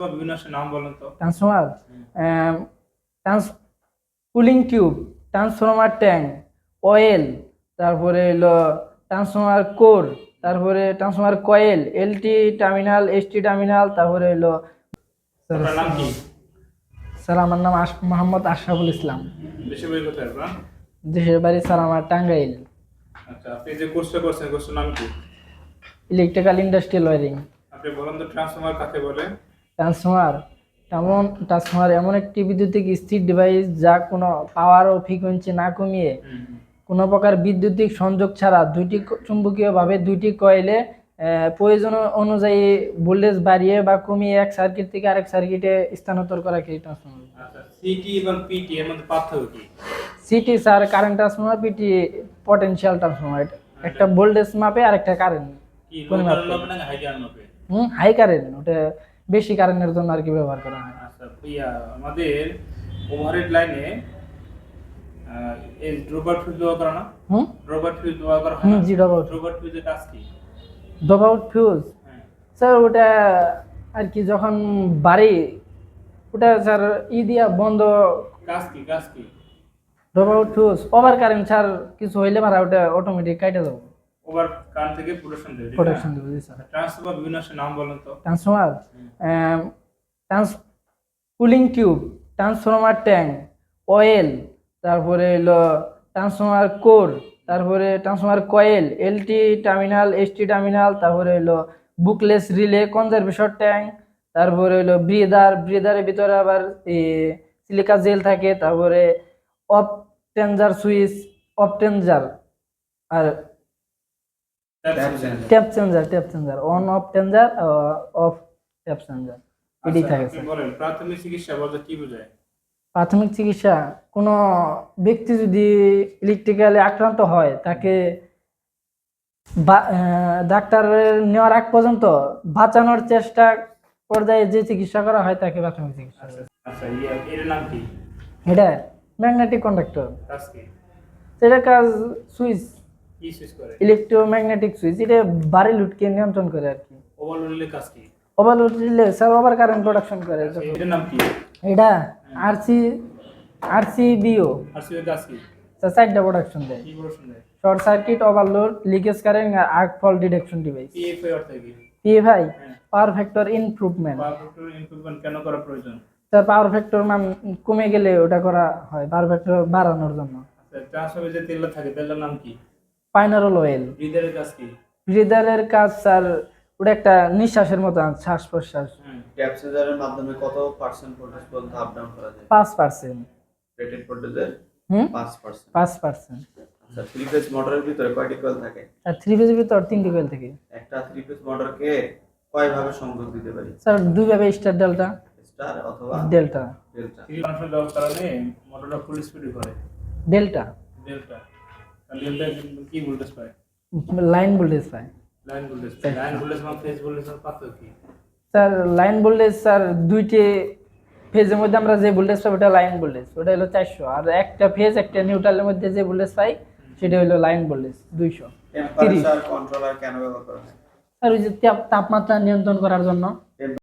বা বিভিন্ন নাম বলেন তো। Transformer trans cooling tube transformer tank oil তারপরে হলো ট্রান্সফর্মার কোর তারপরে transformer coil LT terminal ST terminal তারপরে হলো স্যার আমার নাম মোহাম্মদ আশরাফুল ইসলাম। দেশে বাড়ি কোথায় দেশের বাড়ি স্যার আমার টাঙ্গাইল। আচ্ছা আপনি যে কোর্সটা করছেন কোর্সের নাম কি? ইলেকট্রিক্যাল ইন্ডাস্ট্রিয়াল ওয়ারিং আপনি বলেন তো ট্রান্সফর্মার কাকে বলে? ট্রান্সফর্মার তেমন ট্রান্সফর্মার এমন একটি বৈদ্যুতিক স্থির ডিভাইস যা কোনো পাওয়ার ও ফ্রিকোয়েন্সি না কমিয়ে কোনো প্রকার বৈদ্যুতিক সংযোগ ছাড়া দুইটি চুম্বকীয়ভাবে দুইটি কয়েলে প্রয়োজন অনুযায়ী ভোল্টেজ বাড়িয়ে বা কমিয়ে এক সার্কিট থেকে আরেক সার্কিটে স্থানান্তর করা কি ট্রান্সফর্মার সিটি এবং পিটি এর মধ্যে পার্থক্য কি? CT sir current transformer PT potential transformer একটা ভোল্টেজ মাপে আর একটা কারেন্ট কি পরিমাপ হুম হাই কারেন্ট ওটা বেশি কারেন্টের জন্য আর কি ব্যবহার করা হয়। আচ্ছা আমাদের ওভারহেড লাইনে এই ড্রোবার ফিউজ ব্যবহার করা না? হুম? ড্রোবার ফিউজ ব্যবহার করা হয় জি ডবাউট ড্রোবার ফিউজের কাজ কি? ডবাউট ফিউজ স্যার ওটা আর কি যখন বাড়ি ওটা স্যার ই দিয়া বন্ধ কাজ কি কাজ কি? ডবাউট ফিউজ ওভার কারেন্ট স্যার কিছু হইলে মারা ওটা অটোমেটিক কাইটা যাব। ওভার কারেন্ট থেকে প্রোটেকশন দেবে প্রোটেকশন দেবো স্যার। ট্রান্সফর্মার বিভিন্ন নাম বলেন তো। Transformer trans cooling tube transformer tank oil তারপরে হলো ট্রান্সফর্মার কোর তারপরে transformer coil LT terminal ST terminal তারপরে হলো বুকলেস রিলে কনজারভেশন ট্যাঙ্ক তারপরে হলো ব্রিদার ব্রিদারের ভিতরে আবার সিলিকা জেল থাকে তারপরে অফ টেনজার সুইচ অফ টেনজার আর tap changer tap changer on off টেনজার off tap changer এটাই থাকে স্যার বলেন প্রাথমিক চিকিৎসা বলতে কি বোঝায়? প্রাথমিক চিকিৎসা কোনো ব্যক্তি যদি ইলেকট্রিক্যালে আক্রান্ত হয় তাকে বা- আহ, ডাক্তারের নেওয়ার আগ পর্যন্ত বাঁচানোর চেষ্টা পর্যায়ে যে চিকিৎসা করা হয় তাকে প্রাথমিক চিকিৎসা। বলে। আচ্ছা এর নাম কি? এটা ম্যাগনেটিক কন্ডাক্টর কি কাজ সুইচ। ইলেকট্রোম্যাগনেটিক সুইচ এটা বাড়ি লুটকে নিয়ন্ত্রণ করে আর কি। ওভারলোডের কাজ কি? ওভারলোড দিলে স্যার ওভার কারেন্ট প্রোডাকশন করে আচ্ছা, এটার নাম কি? এটা আরসি আরসি বিও আর সুইচের কাজ কি? স্যার চারটা প্রোডাকশন দেয়। কি প্রশ্ন দেয়? Short circuit overload leakage current আর arc fault detection device PFI অর্থ কি? PFI power factor improvement power factor improvement কেন করা প্রয়োজন? স্যার পাওয়ার ফ্যাক্টর মান কমে গেলে ওটা করা হয় পাওয়ার ফ্যাক্টর বাড়ানোর জন্য। আচ্ছা ট্রান্সফারে যে তেলটা থাকে তেলটার নাম কি? পাইনারল অয়েল ব্রিদারের কাজ কি? ব্রিদারের কাজ স্যার ওটা একটা নিঃশ্বাসের মতো শ্বাস প্রশ্বাস মাধ্যমে কত পার্সেন্ট ভোল্টেজ পর্যন্ত আপ ডাউন করা যায়? পাঁচ পার্সেন্ট রেটেড ভোল্টেজের হুম? পাঁচ পার্সেন্ট পাঁচ পার্সেন্ট আচ্ছা থ্রি ফেজ মোটরের ভিতরে কয়টি কয়েল থাকে? আর থ্রি ফেজের ভিতর তিনটি কোয়েল থেকে। একটা থ্রি ফেজ মোটরকে কয়ভাবে সংযোগ দিতে পারি? স্যার দুইভাবে স্টার ডেল্টা স্টার অথবা ডেল্টা ডেল্টা থ্রি ট্রান্সফার নেই মোটরটা ফুল স্পিডে করে। ডেল্টা ডেল্টা ডেল্টা কি ভোল্টেজ পায়? লাইন ভোল্টেজ পায়। লাইন ভোল্টেজ লাইন ভোল্টেজ এবং ফেজ ভোল্টেজের পার্থক্য কি? স্যার লাইন ভোল্টেজ স্যার দুইটি ফেজের মধ্যে আমরা যে ভোল্টেজ পাই ওটা লাইন ভোল্টেজ ওটা হলো চারশো। আর একটা ফেজ একটা নিউট্রালের মধ্যে যে ভোল্টেজ পাই সেটা হলো লাইন ভোল্টেজ দুইশো। টেম্পারেচার কন্ট্রোলার কেন ব্যবহার করা হয়? আর ওই যে তাপমাত্রা নিয়ন্ত্রণ করার জন্য।